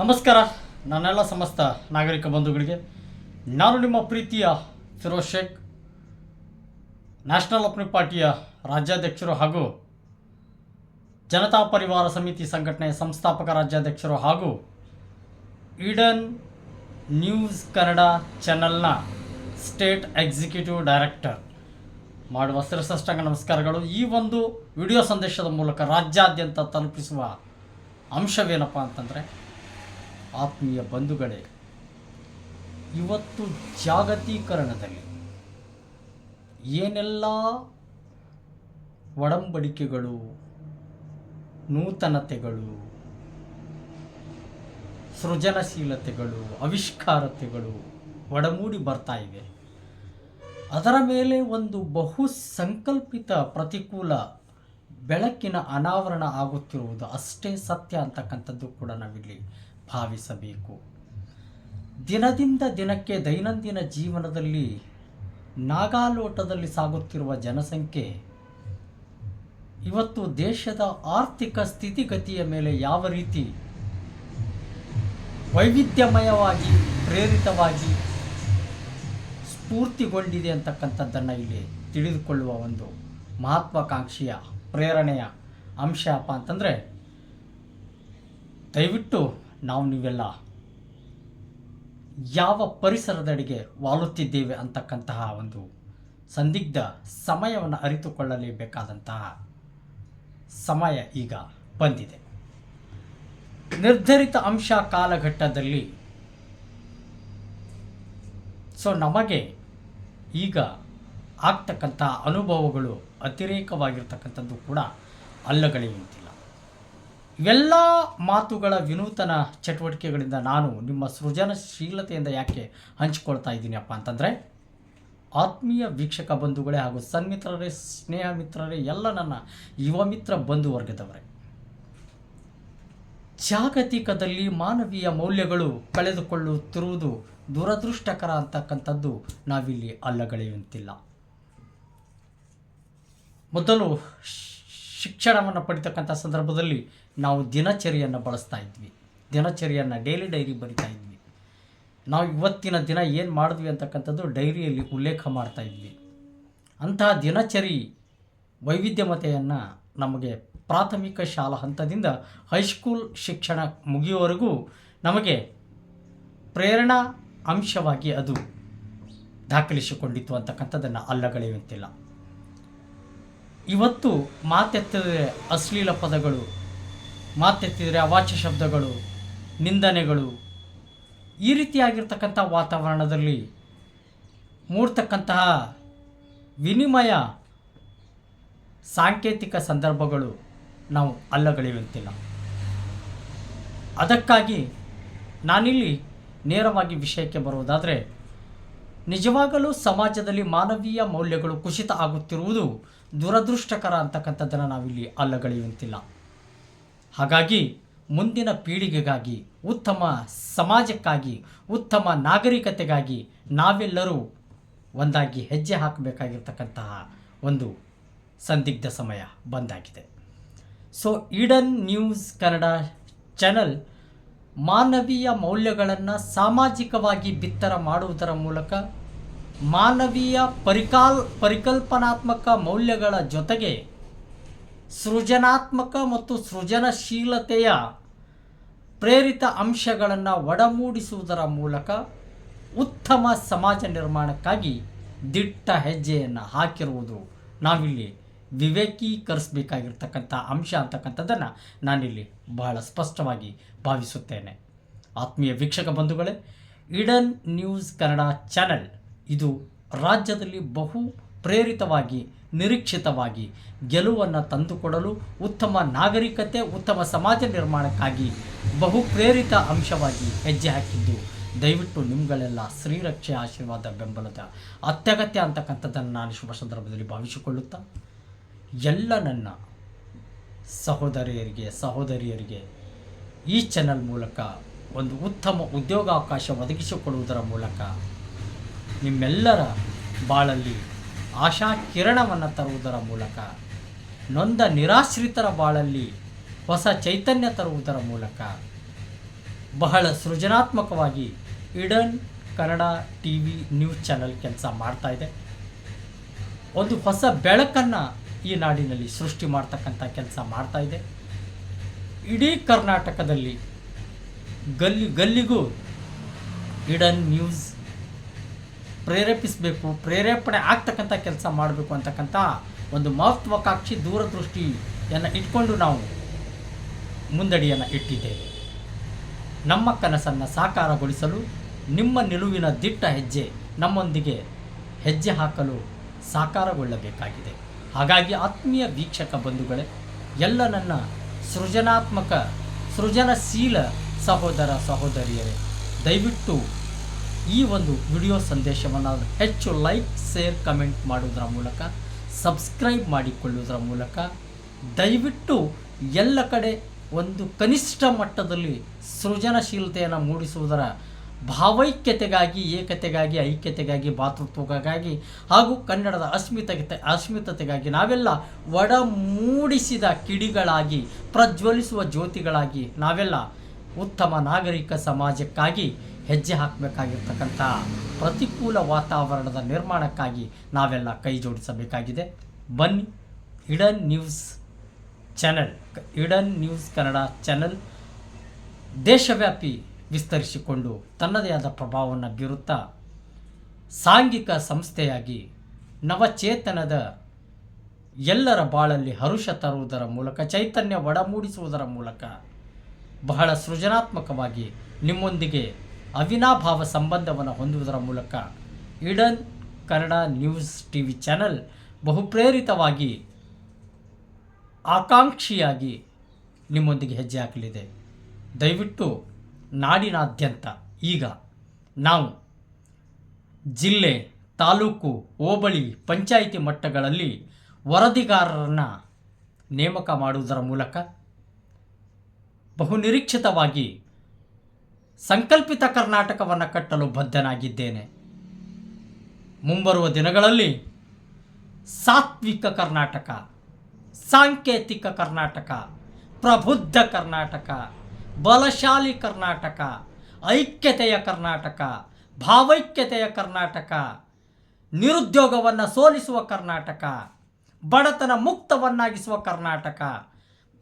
ನಮಸ್ಕಾರ. ನನ್ನೆಲ್ಲ ಸಮಸ್ತ ನಾಗರಿಕ ಬಂಧುಗಳಿಗೆ. ನಾನು ನಿಮ್ಮ ಪ್ರೀತಿಯ ಫಿರೋಜ್ ಶೇಖ್. ನ್ಯಾಷನಲ್ ಅಪ್ನಿ ಪಾರ್ಟಿಯ ರಾಜ್ಯಾಧ್ಯಕ್ಷರು ಹಾಗೂ ಜನತಾ ಪರಿವಾರ ಸಮಿತಿ ಸಂಘಟನೆಯ ಸಂಸ್ಥಾಪಕ ರಾಜ್ಯಾಧ್ಯಕ್ಷರು ಹಾಗೂ ಈಡನ್ ನ್ಯೂಸ್ ಕನ್ನಡ ಚಾನೆಲ್ನ ಸ್ಟೇಟ್ ಎಕ್ಸಿಕ್ಯೂಟಿವ್ ಡೈರೆಕ್ಟರ್ ಮಾಡುವ ಶಿರಸಷ್ಟಾಂಗ ನಮಸ್ಕಾರಗಳು. ಈ ಒಂದು ವಿಡಿಯೋ ಸಂದೇಶದ ಮೂಲಕ ರಾಜ್ಯಾದ್ಯಂತ ತಲುಪಿಸುವ ಅಂಶವೇನಪ್ಪ ಅಂತಂದರೆ ಆತ್ಮೀಯ ಬಂಧುಗಳೇ, ಇವತ್ತು ಜಾಗತೀಕರಣದಲ್ಲಿ ಏನೆಲ್ಲ ಒಡಂಬಡಿಕೆಗಳು, ನೂತನತೆಗಳು, ಸೃಜನಶೀಲತೆಗಳು, ಆವಿಷ್ಕಾರತೆಗಳು ಒಡಮೂಡಿ ಬರ್ತಾ ಇವೆ. ಅದರ ಮೇಲೆ ಒಂದು ಬಹು ಸಂಕಲ್ಪಿತ ಪ್ರತಿಕೂಲ ಬೆಳಕಿನ ಅನಾವರಣ ಆಗುತ್ತಿರುವುದು ಅಷ್ಟೇ ಸತ್ಯ ಅಂತಕ್ಕಂಥದ್ದು ಕೂಡ ನಾವಿಲ್ಲಿ ಭಾವಿಸಬೇಕು. ದಿನದಿಂದ ದಿನಕ್ಕೆ ದೈನಂದಿನ ಜೀವನದಲ್ಲಿ ನಾಗಾಲೋಟದಲ್ಲಿ ಸಾಗುತ್ತಿರುವ ಜನಸಂಖ್ಯೆ, ಇವತ್ತು ದೇಶದ ಆರ್ಥಿಕ ಸ್ಥಿತಿಗತಿಯ ಮೇಲೆ ಯಾವ ರೀತಿ ವೈವಿಧ್ಯಮಯವಾಗಿ, ಪ್ರೇರಿತವಾಗಿ ಸ್ಫೂರ್ತಿಗೊಂಡಿದೆ ಅಂತಕ್ಕಂಥದ್ದನ್ನು ಇಲ್ಲಿ ತಿಳಿದುಕೊಳ್ಳುವ ಒಂದು ಮಹತ್ವಾಕಾಂಕ್ಷೆಯ, ಪ್ರೇರಣೆಯ ಅಂಶ ಅಪ್ಪ ಅಂತಂದರೆ, ದಯವಿಟ್ಟು ನಾವು ನೀವೆಲ್ಲ ಯಾವ ಪರಿಸರದಡಿಗೆ ವಾಲುತ್ತಿದ್ದೇವೆ ಅಂತಕ್ಕಂತಹ ಒಂದು ಸಂದಿಗ್ಧ ಸಮಯವನ್ನು ಅರಿತುಕೊಳ್ಳಲೇಬೇಕಾದಂತಹ ಸಮಯ ಈಗ ಬಂದಿದೆ. ನಿರ್ಧರಿತ ಅಂಶ ಕಾಲಘಟ್ಟದಲ್ಲಿ ಸೊ ನಮಗೆ ಈಗ ಆಗ್ತಕ್ಕಂಥ ಅನುಭವಗಳು ಅತಿರೇಕವಾಗಿರ್ತಕ್ಕಂಥದ್ದು ಕೂಡ ಅಲ್ಲಗಳೆಯುವಂತಿಲ್ಲ ಇವೆಲ್ಲ ಮಾತುಗಳ ವಿನೂತನ ಚಟುವಟಿಕೆಗಳಿಂದ ನಾನು ನಿಮ್ಮ ಸೃಜನಶೀಲತೆಯಿಂದ ಯಾಕೆ ಹಂಚಿಕೊಳ್ತಾ ಇದ್ದೀನಪ್ಪ ಅಂತಂದರೆ, ಆತ್ಮೀಯ ವೀಕ್ಷಕ ಬಂಧುಗಳೇ ಹಾಗೂ ಸನ್ಮಿತ್ರರೇ, ಸ್ನೇಹ ಮಿತ್ರರೇ, ಎಲ್ಲ ನನ್ನ ಯುವ ಮಿತ್ರ ಬಂಧುವರ್ಗದವರೇ ಜಾಗತಿಕದಲ್ಲಿ ಮಾನವೀಯ ಮೌಲ್ಯಗಳು ಕಳೆದುಕೊಳ್ಳುತ್ತಿರುವುದು ದುರದೃಷ್ಟಕರ ಅಂತಕ್ಕಂಥದ್ದು ನಾವಿಲ್ಲಿ ಅಲ್ಲಗಳೆಯುವಂತಿಲ್ಲ ಮೊದಲು ಶಿಕ್ಷಣವನ್ನು ಪಡಿತಕ್ಕಂಥ ಸಂದರ್ಭದಲ್ಲಿ ನಾವು ದಿನಚರಿಯನ್ನು ಬಳಸ್ತಾ ಇದ್ವಿ. ದಿನಚರಿಯನ್ನು ಡೈಲಿ ಡೈರಿ ಬರಿತಾ ಇದ್ವಿ. ನಾವು ಇವತ್ತಿನ ದಿನ ಏನು ಮಾಡಿದ್ವಿ ಅಂತಕ್ಕಂಥದ್ದು ಡೈರಿಯಲ್ಲಿ ಉಲ್ಲೇಖ ಮಾಡ್ತಾ ಇದ್ವಿ. ಅಂತಹ ದಿನಚರಿ ವೈವಿಧ್ಯಮತೆಯನ್ನು ನಮಗೆ ಪ್ರಾಥಮಿಕ ಶಾಲಾ ಹಂತದಿಂದ ಹೈಸ್ಕೂಲ್ ಶಿಕ್ಷಣ ಮುಗಿಯುವವರೆಗೂ ನಮಗೆ ಪ್ರೇರಣಾ ಅಂಶವಾಗಿ ಅದು ದಾಖಲಿಸಿಕೊಂಡಿತ್ತು ಅಂತಕ್ಕಂಥದ್ದನ್ನು ಅಲ್ಲಗಳೆಯುವಂತಿಲ್ಲ. ಇವತ್ತು ಮಾತೆತ್ತದ ಅಶ್ಲೀಲ ಪದಗಳು ಮಾತೆತ್ತಿದರೆ ಅವಾಚ್ಯ ಶಬ್ದಗಳು, ನಿಂದನೆಗಳು. ಈ ರೀತಿಯಾಗಿರ್ತಕ್ಕಂಥ ವಾತಾವರಣದಲ್ಲಿ ಮೂಡ್ತಕ್ಕಂತಹ ವಿನಿಮಯ ಸಾಂಕೇತಿಕ ಸಂದರ್ಭಗಳು ನಾವು ಅಲ್ಲಗಳೆಯುವಂತಿಲ್ಲ. ಅದಕ್ಕಾಗಿ ನಾನಿಲ್ಲಿ ನೇರವಾಗಿ ವಿಷಯಕ್ಕೆ ಬರುವುದಾದರೆ, ನಿಜವಾಗಲೂ ಸಮಾಜದಲ್ಲಿ ಮಾನವೀಯ ಮೌಲ್ಯಗಳು ಕುಸಿತ ಆಗುತ್ತಿರುವುದು ದುರದೃಷ್ಟಕರ ಅಂತಕ್ಕಂಥದ್ದನ್ನು ನಾವಿಲ್ಲಿ ಅಲ್ಲಗಳೆಯುವಂತಿಲ್ಲ. ಹಾಗಾಗಿ ಮುಂದಿನ ಪೀಳಿಗೆಗಾಗಿ, ಉತ್ತಮ ಸಮಾಜಕ್ಕಾಗಿ, ಉತ್ತಮ ನಾಗರಿಕತೆಗಾಗಿ ನಾವೆಲ್ಲರೂ ಒಂದಾಗಿ ಹೆಜ್ಜೆ ಹಾಕಬೇಕಾಗಿರ್ತಕ್ಕಂತಹ ಒಂದು ಸಂದಿಗ್ಧ ಸಮಯ ಬಂದಾಗಿದೆ. So Eden news Kannada channel ಮಾನವೀಯ ಮೌಲ್ಯಗಳನ್ನು ಸಾಮಾಜಿಕವಾಗಿ ಬಿತ್ತರ ಮಾಡುವುದರ ಮೂಲಕ ಮಾನವೀಯ ಪರಿಕಾಲ್, ಪರಿಕಲ್ಪನಾತ್ಮಕ ಮೌಲ್ಯಗಳ ಜೊತೆಗೆ ಸೃಜನಾತ್ಮಕ ಮತ್ತು ಸೃಜನಶೀಲತೆಯ ಪ್ರೇರಿತ ಅಂಶಗಳನ್ನು ಒಡಮೂಡಿಸುವುದರ ಮೂಲಕ ಉತ್ತಮ ಸಮಾಜ ನಿರ್ಮಾಣಕ್ಕಾಗಿ ದಿಟ್ಟ ಹೆಜ್ಜೆಯನ್ನು ಹಾಕಿರುವುದು ನಾವಿಲ್ಲಿ ವಿವೇಕೀಕರಿಸಬೇಕಾಗಿರ್ತಕ್ಕಂಥ ಅಂಶ ಅಂತಕ್ಕಂಥದ್ದನ್ನು ನಾನಿಲ್ಲಿ ಬಹಳ ಸ್ಪಷ್ಟವಾಗಿ ಭಾವಿಸುತ್ತೇನೆ. ಆತ್ಮೀಯ ವೀಕ್ಷಕ ಬಂಧುಗಳೇ ಇಡನ್ ನ್ಯೂಸ್ ಕನ್ನಡ ಚಾನೆಲ್ ಇದು ರಾಜ್ಯದಲ್ಲಿ ಬಹು ಪ್ರೇರಿತವಾಗಿ, ನಿರೀಕ್ಷಿತವಾಗಿ ಗೆಲುವನ್ನು ತಂದುಕೊಡಲು ಉತ್ತಮ ನಾಗರಿಕತೆ, ಉತ್ತಮ ಸಮಾಜ ನಿರ್ಮಾಣಕ್ಕಾಗಿ ಬಹು ಪ್ರೇರಿತ ಅಂಶವಾಗಿ ಹೆಜ್ಜೆ ಹಾಕಿದ್ದು. ದಯವಿಟ್ಟು ನಿಮ್ಗಳೆಲ್ಲ ಶ್ರೀರಕ್ಷೆ ಆಶೀರ್ವಾದ ಬೆಂಬಲದ ಅತ್ಯಗತ್ಯ ಅಂತಕ್ಕಂಥದ್ದನ್ನು ನಾನು ಶುಭ ಸಂದರ್ಭದಲ್ಲಿ ಭಾವಿಸಿಕೊಳ್ಳುತ್ತಾ, ಎಲ್ಲ ನನ್ನ ಸಹೋದರಿಯರಿಗೆ ಸಹೋದರಿಯರಿಗೆ ಈ ಚಾನಲ್ ಮೂಲಕ ಒಂದು ಉತ್ತಮ ಉದ್ಯೋಗಾವಕಾಶ ಒದಗಿಸಿಕೊಡುವುದರ ಮೂಲಕ ನಿಮ್ಮೆಲ್ಲರ ಬಾಳಲ್ಲಿ ಆಶಾ ಕಿರಣವನ್ನು ತರುವುದರ ಮೂಲಕ, ನೊಂದ ನಿರಾಶ್ರಿತರ ಬಾಳಲ್ಲಿ ಹೊಸ ಚೈತನ್ಯ ತರುವುದರ ಮೂಲಕ. ಬಹಳ ಸೃಜನಾತ್ಮಕವಾಗಿ Eden Kannada T V news channel ಕೆಲಸ ಮಾಡ್ತಾ ಇದೆ. ಒಂದು ಹೊಸ ಬೆಳಕನ್ನು ಈ ನಾಡಿನಲ್ಲಿ ಸೃಷ್ಟಿ ಮಾಡ್ತಕ್ಕಂಥ ಕೆಲಸ ಮಾಡ್ತಾ ಇದೆ. ಇಡೀ ಕರ್ನಾಟಕದಲ್ಲಿ ಗಲ್ಲಿ ಗಲ್ಲಿಗೂ ಇಡನ್ ನ್ಯೂಸ್ ಪ್ರೇರೇಪಿಸಬೇಕು, ಪ್ರೇರೇಪಣೆ ಆಗ್ತಕ್ಕಂಥ ಕೆಲಸ ಮಾಡಬೇಕು ಅಂತಕ್ಕಂಥ ಒಂದು ಮಹತ್ವಾಕಾಂಕ್ಷಿ ದೂರದೃಷ್ಟಿಯನ್ನು ಇಟ್ಕೊಂಡು ನಾವು ಮುಂದಡಿಯನ್ನು ಇಟ್ಟಿದ್ದೇವೆ. ನಮ್ಮ ಕನಸನ್ನು ಸಾಕಾರಗೊಳಿಸಲು, ನಿಮ್ಮ ನಿಲುವಿನ ದಿಟ್ಟ ಹೆಜ್ಜೆ ನಮ್ಮೊಂದಿಗೆ ಹೆಜ್ಜೆ ಹಾಕಲು ಸಾಕಾರಗೊಳ್ಳಬೇಕಾಗಿದೆ. ಹಾಗಾಗಿ ಆತ್ಮೀಯ ವೀಕ್ಷಕ ಬಂಧುಗಳೇ, ಎಲ್ಲ ನನ್ನ ಸೃಜನಾತ್ಮಕ, ಸೃಜನಶೀಲ ಸಹೋದರ ಸಹೋದರಿಯರೇ, ದಯವಿಟ್ಟು ಈ ಒಂದು ವಿಡಿಯೋ ಸಂದೇಶವನ್ನು ಹೆಚ್ಚು ಲೈಕ್, ಶೇರ್, ಕಮೆಂಟ್ ಮಾಡುವುದರ ಮೂಲಕ, ಸಬ್ಸ್ಕ್ರೈಬ್ ಮಾಡಿಕೊಳ್ಳುವುದರ ಮೂಲಕ ದಯವಿಟ್ಟು ಎಲ್ಲ ಕಡೆ ಒಂದು ಕನಿಷ್ಠ ಮಟ್ಟದಲ್ಲಿ ಸೃಜನಶೀಲತೆಯನ್ನು ಮೂಡಿಸುವುದರ ಭಾವೈಕ್ಯತೆಗಾಗಿ, ಏಕತೆಗಾಗಿ, ಐಕ್ಯತೆಗಾಗಿ, ಭಾತೃತ್ವಕ್ಕಾಗಿ ಹಾಗೂ ಕನ್ನಡದ ಅಸ್ಮಿತತೆ ಅಸ್ಮಿತತೆಗಾಗಿ ನಾವೆಲ್ಲ ಒಡ ಮೂಡಿಸಿದ ಕಿಡಿಗಳಾಗಿ, ಪ್ರಜ್ವಲಿಸುವ ಜ್ಯೋತಿಗಳಾಗಿ ನಾವೆಲ್ಲ ಉತ್ತಮ ನಾಗರಿಕ ಸಮಾಜಕ್ಕಾಗಿ ಹೆಜ್ಜೆ ಹಾಕಬೇಕಾಗಿರ್ತಕ್ಕಂಥ ಪ್ರತಿಕೂಲ ವಾತಾವರಣದ ನಿರ್ಮಾಣಕ್ಕಾಗಿ ನಾವೆಲ್ಲ ಕೈ ಜೋಡಿಸಬೇಕಾಗಿದೆ. ಬನ್ನಿ Eden news channel Eden news Kannada channel ದೇಶವ್ಯಾಪಿ ವಿಸ್ತರಿಸಿಕೊಂಡು ತನ್ನದೇ ಆದ ಪ್ರಭಾವವನ್ನು ಬೀರುತ್ತಾ ಸಾಂಘಿಕ ಸಂಸ್ಥೆಯಾಗಿ ನವಚೇತನದ ಎಲ್ಲರ ಬಾಳಲ್ಲಿ ಹರುಷ ತರುವುದರ ಮೂಲಕ, ಚೈತನ್ಯ ಒಡಮೂಡಿಸುವುದರ ಮೂಲಕ ಬಹಳ ಸೃಜನಾತ್ಮಕವಾಗಿ ನಿಮ್ಮೊಂದಿಗೆ ಅವಿನಾಭಾವ ಸಂಬಂಧವನ್ನು ಹೊಂದುವುದರ ಮೂಲಕ Eden Kannada news T V channel ಬಹುಪ್ರೇರಿತವಾಗಿ ಆಕಾಂಕ್ಷಿಯಾಗಿ ನಿಮ್ಮೊಂದಿಗೆ ಹೆಜ್ಜೆ ಹಾಕಲಿದೆ. ದಯವಿಟ್ಟು ನಾಡಿನಾದ್ಯಂತ ಈಗ ನಾವು ಜಿಲ್ಲೆ, ತಾಲೂಕು, ಹೋಬಳಿ, ಪಂಚಾಯಿತಿ ಮಟ್ಟಗಳಲ್ಲಿ ವರದಿಗಾರರನ್ನು ನೇಮಕ ಮಾಡುವುದರ ಮೂಲಕ ಬಹುನಿರೀಕ್ಷಿತವಾಗಿ ಸಂಕಲ್ಪಿತ ಕರ್ನಾಟಕವನ್ನು ಕಟ್ಟಲು ಬದ್ಧನಾಗಿದ್ದೇನೆ. ಮುಂಬರುವ ದಿನಗಳಲ್ಲಿ ಸಾತ್ವಿಕ ಕರ್ನಾಟಕ, ಸಾಂಕೇತಿಕ ಕರ್ನಾಟಕ, ಪ್ರಬುದ್ಧ ಕರ್ನಾಟಕ, ಬಲಶಾಲಿ ಕರ್ನಾಟಕ, ಐಕ್ಯತೆಯ ಕರ್ನಾಟಕ, ಭಾವೈಕ್ಯತೆಯ ಕರ್ನಾಟಕ, ನಿರುದ್ಯೋಗವನ್ನು ಸೋಲಿಸುವ ಕರ್ನಾಟಕ, ಬಡತನ ಮುಕ್ತವನ್ನಾಗಿಸುವ ಕರ್ನಾಟಕ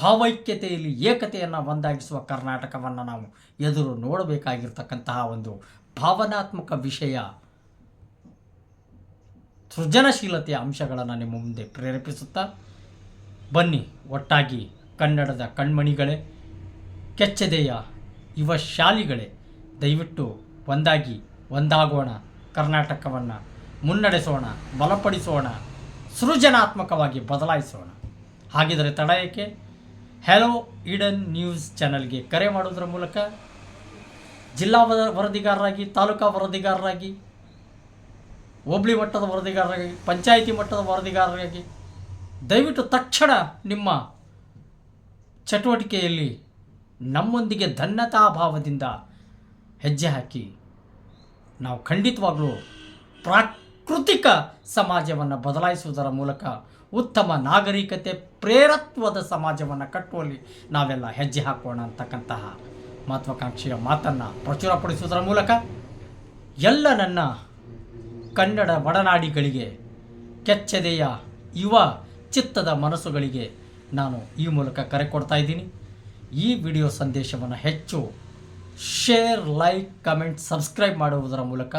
ಭಾವೈಕ್ಯತೆಯಲ್ಲಿ ಏಕತೆಯನ್ನು ಒಂದಾಗಿಸುವ ಕರ್ನಾಟಕವನ್ನು ನಾವು ಎದುರು ನೋಡಬೇಕಾಗಿರ್ತಕ್ಕಂತಹ ಒಂದು ಭಾವನಾತ್ಮಕ ವಿಷಯ. ಸೃಜನಶೀಲತೆಯ ಅಂಶಗಳನ್ನು ನಿಮ್ಮ ಮುಂದೆ ಪ್ರೇರೇಪಿಸುತ್ತಾ ಬನ್ನಿ ಒಟ್ಟಾಗಿ ಕನ್ನಡದ ಕಣ್ಮಣಿಗಳೇ, ಕೆಚ್ಚದೆಯ ಯುವ ಶಾಲಿಗಳೇ, ದಯವಿಟ್ಟು ಒಂದಾಗಿ ಒಂದಾಗೋಣ, ಕರ್ನಾಟಕವನ್ನು ಮುನ್ನಡೆಸೋಣ, ಬಲಪಡಿಸೋಣ, ಸೃಜನಾತ್ಮಕವಾಗಿ ಬದಲಾಯಿಸೋಣ. ಹಾಗಿದರೆ ತಡ ಏಕೆ? ಹ್ಯಾಲೋ ಈಡನ್ ನ್ಯೂಸ್ ಚಾನಲ್ಗೆ ಕರೆ ಮಾಡೋದರ ಮೂಲಕ ಜಿಲ್ಲಾ ವರ- ವರದಿಗಾರರಾಗಿ, ತಾಲೂಕಾ ವರದಿಗಾರರಾಗಿ, ಹೋಬಳಿ ಮಟ್ಟದ ವರದಿಗಾರರಾಗಿ, ಪಂಚಾಯಿತಿ ಮಟ್ಟದ ವರದಿಗಾರರಾಗಿ ದಯವಿಟ್ಟು ತಕ್ಷಣ ನಿಮ್ಮ ಚಟುವಟಿಕೆಯಲ್ಲಿ ನಮ್ಮೊಂದಿಗೆ ಧನ್ಯತಾಭಾವದಿಂದ ಹೆಜ್ಜೆ ಹಾಕಿ. ನಾವು ಖಂಡಿತವಾಗಲೂ ಪ್ರಾಕೃತಿಕ ಸಮಾಜವನ್ನು ಬದಲಾಯಿಸುವುದರ ಮೂಲಕ ಉತ್ತಮ ನಾಗರಿಕತೆ ಪ್ರೇರತ್ವದ ಸಮಾಜವನ್ನು ಕಟ್ಟುವಲ್ಲಿ ನಾವೆಲ್ಲ ಹೆಜ್ಜೆ ಹಾಕೋಣ ಅಂತಕ್ಕಂತಹ ಮಹತ್ವಾಕಾಂಕ್ಷೆಯ ಮಾತನ್ನು ಪ್ರಚುರಪಡಿಸುವುದರ ಮೂಲಕ ಎಲ್ಲ ನನ್ನ ಕನ್ನಡ ಒಡನಾಡಿಗಳಿಗೆ, ಕೆಚ್ಚೆದೆಯ ಯುವ ಚಿತ್ತದ ಮನಸ್ಸುಗಳಿಗೆ ನಾನು ಈ ಮೂಲಕ ಕರೆ ಕೊಡ್ತಾ ಇದ್ದೀನಿ. ಈ ವಿಡಿಯೋ ಸಂದೇಶವನ್ನು ಹೆಚ್ಚು ಶೇರ್, ಲೈಕ್, ಕಮೆಂಟ್, ಸಬ್ಸ್ಕ್ರೈಬ್ ಮಾಡುವುದರ ಮೂಲಕ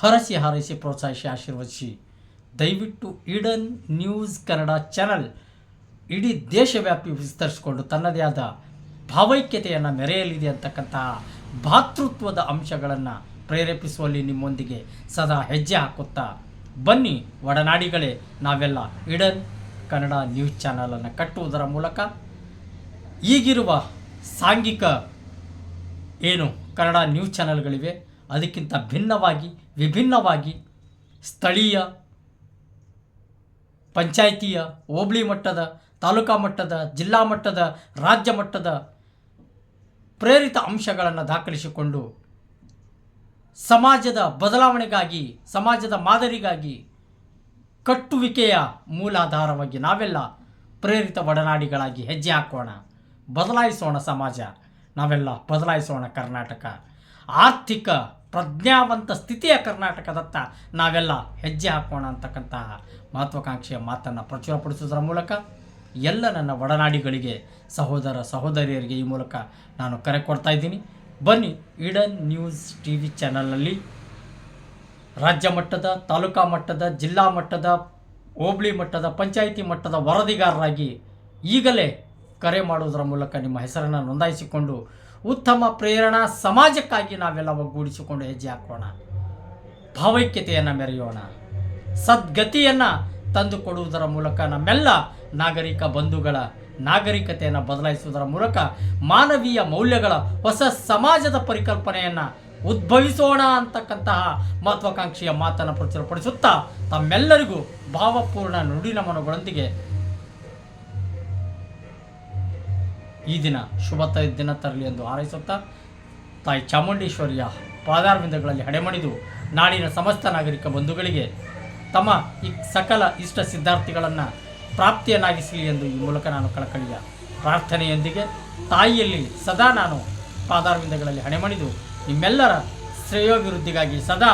ಹರಸಿ ಹಾರೈಸಿ ಪ್ರೋತ್ಸಾಹಿಸಿ, ಆಶೀರ್ವದಿಸಿ. ದಯವಿಟ್ಟು ಈಡನ್ ನ್ಯೂಸ್ ಕನ್ನಡ ಚಾನಲ್ ಇಡೀ ದೇಶವ್ಯಾಪಿ ವಿಸ್ತರಿಸಿಕೊಂಡು ತನ್ನದೇ ಆದ ಭಾವೈಕ್ಯತೆಯನ್ನು ಮೆರೆಯಲಿದೆ ಅಂತಕ್ಕಂತಹ ಭಾತೃತ್ವದ ಅಂಶಗಳನ್ನು ಪ್ರೇರೇಪಿಸುವಲ್ಲಿ ನಿಮ್ಮೊಂದಿಗೆ ಸದಾ ಹೆಜ್ಜೆ ಹಾಕುತ್ತಾ ಬನ್ನಿ ಒಡನಾಡಿಗಳೇ, ನಾವೆಲ್ಲ ಇಡನ್ ಕನ್ನಡ ನ್ಯೂಸ್ ಚಾನಲನ್ನು ಕಟ್ಟುವುದರ ಮೂಲಕ. ಈಗಿರುವ ಸಾಂಘಿಕ ಏನು ಕನ್ನಡ ನ್ಯೂಸ್ ಚಾನಲ್ಗಳಿವೆ, ಅದಕ್ಕಿಂತ ಭಿನ್ನವಾಗಿ, ವಿಭಿನ್ನವಾಗಿ ಸ್ಥಳೀಯ ಪಂಚಾಯಿತಿಯ ಹೋಬಳಿ ಮಟ್ಟದ, ತಾಲೂಕಾ ಮಟ್ಟದ, ಜಿಲ್ಲಾ ಮಟ್ಟದ, ರಾಜ್ಯ ಮಟ್ಟದ ಪ್ರೇರಿತ ಅಂಶಗಳನ್ನು ದಾಖಲಿಸಿಕೊಂಡು ಸಮಾಜದ ಬದಲಾವಣೆಗಾಗಿ, ಸಮಾಜದ ಮಾದರಿಗಾಗಿ ಕಟ್ಟುವಿಕೆಯ ಮೂಲಾಧಾರವಾಗಿ ನಾವೆಲ್ಲ ಪ್ರೇರಿತ ಒಡನಾಡಿಗಳಾಗಿ ಹೆಜ್ಜೆ ಹಾಕೋಣ. ಬದಲಾಯಿಸೋಣ ಸಮಾಜ. ನಾವೆಲ್ಲ ಬದಲಾಯಿಸೋಣ ಕರ್ನಾಟಕ. ಆರ್ಥಿಕ ಪ್ರಜ್ಞಾವಂತ ಸ್ಥಿತಿಯ ಕರ್ನಾಟಕದತ್ತ ನಾವೆಲ್ಲ ಹೆಜ್ಜೆ ಹಾಕೋಣ ಅಂತಕ್ಕಂತಹ ಮಹತ್ವಾಕಾಂಕ್ಷೆಯ ಮಾತನ್ನು ಪ್ರಚುರಪಡಿಸುವುದರ ಮೂಲಕ ಎಲ್ಲ ನನ್ನ ಒಡನಾಡಿಗಳಿಗೆ ಸಹೋದರ ಸಹೋದರಿಯರಿಗೆ ಈ ಮೂಲಕ ನಾನು ಕರೆ ಕೊಡ್ತಾ ಇದ್ದೀನಿ. ಬನ್ನಿ ಈಡನ್ ನ್ಯೂಸ್ ಟಿ ವಿ ಚಾನಲ್ನಲ್ಲಿ ರಾಜ್ಯ ಮಟ್ಟದ, ತಾಲೂಕಾ ಮಟ್ಟದ, ಜಿಲ್ಲಾ ಮಟ್ಟದ, ಹೋಬಳಿ ಮಟ್ಟದ, ಪಂಚಾಯಿತಿ ಮಟ್ಟದ ವರದಿಗಾರರಾಗಿ ಈಗಲೇ ಕರೆ ಮಾಡುವುದರ ಮೂಲಕ ನಿಮ್ಮ ಹೆಸರನ್ನು ನೋಂದಾಯಿಸಿಕೊಂಡು ಉತ್ತಮ ಪ್ರೇರಣಾ ಸಮಾಜಕ್ಕಾಗಿ ನಾವೆಲ್ಲ ಒಗ್ಗೂಡಿಸಿಕೊಂಡು ಹೆಜ್ಜೆ ಹಾಕೋಣ. ಭಾವೈಕ್ಯತೆಯನ್ನು ಮೆರೆಯೋಣ. ಸದ್ಗತಿಯನ್ನು ತಂದುಕೊಡುವುದರ ಮೂಲಕ ನಮ್ಮೆಲ್ಲ ನಾಗರಿಕ ಬಂಧುಗಳ ನಾಗರಿಕತೆಯನ್ನು ಬದಲಾಯಿಸುವುದರ ಮೂಲಕ ಮಾನವೀಯ ಮೌಲ್ಯಗಳ ಹೊಸ ಸಮಾಜದ ಪರಿಕಲ್ಪನೆಯನ್ನು ಉದ್ಭವಿಸೋಣ ಅಂತಕ್ಕಂತಹ ಮಹತ್ವಾಕಾಂಕ್ಷೆಯ ಮಾತನ್ನು ಪ್ರಚುರಪಡಿಸುತ್ತಾ ತಮ್ಮೆಲ್ಲರಿಗೂ ಭಾವಪೂರ್ಣ ನುಡಿನಮನಗಳೊಂದಿಗೆ ಈ ದಿನ ಶುಭ ದಿನ ತರಲಿ ಎಂದು ಹಾರೈಸುತ್ತಾ ತಾಯಿ ಚಾಮುಂಡೇಶ್ವರಿಯ ಪಾದಾರವಿಂದಗಳಲ್ಲಿ ಹಡೆಮಣಿದು ನಾಡಿನ ಸಮಸ್ತ ನಾಗರಿಕ ಬಂಧುಗಳಿಗೆ ತಮ್ಮ ಈ ಸಕಲ ಇಷ್ಟ ಸಿದ್ಧಾರ್ಥಿಗಳನ್ನು ಪ್ರಾಪ್ತಿಯನ್ನಾಗಿಸಲಿ ಎಂದು ಈ ಮೂಲಕ ನಾನು ಕಳಕಳಿಯ ಪ್ರಾರ್ಥನೆಯೊಂದಿಗೆ ತಾಯಿಯಲ್ಲಿ ಸದಾ ನಾನು ಪಾದಾರ್ವಿಂದಗಳಲ್ಲಿ ಹಣೆಮಣಿದು ನಿಮ್ಮೆಲ್ಲರ ಶ್ರೇಯೋಭಿವೃದ್ಧಿಗಾಗಿ ಸದಾ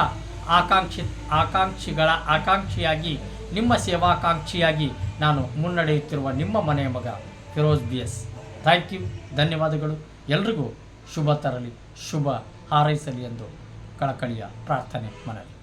ಆಕಾಂಕ್ಷಿ ಆಕಾಂಕ್ಷಿಗಳ ಆಕಾಂಕ್ಷಿಯಾಗಿ ನಿಮ್ಮ ಸೇವಾಕಾಂಕ್ಷಿಯಾಗಿ ನಾನು ಮುನ್ನಡೆಯುತ್ತಿರುವ ನಿಮ್ಮ ಮನೆಯ ಮಗ Firoz B S thank you ಧನ್ಯವಾದಗಳು. ಎಲ್ರಿಗೂ ಶುಭ ತರಲಿ ಶುಭ ಹಾರೈಸಲಿ ಎಂದು ಕಳಕಳಿಯ ಪ್ರಾರ್ಥನೆ ಮನವಿ.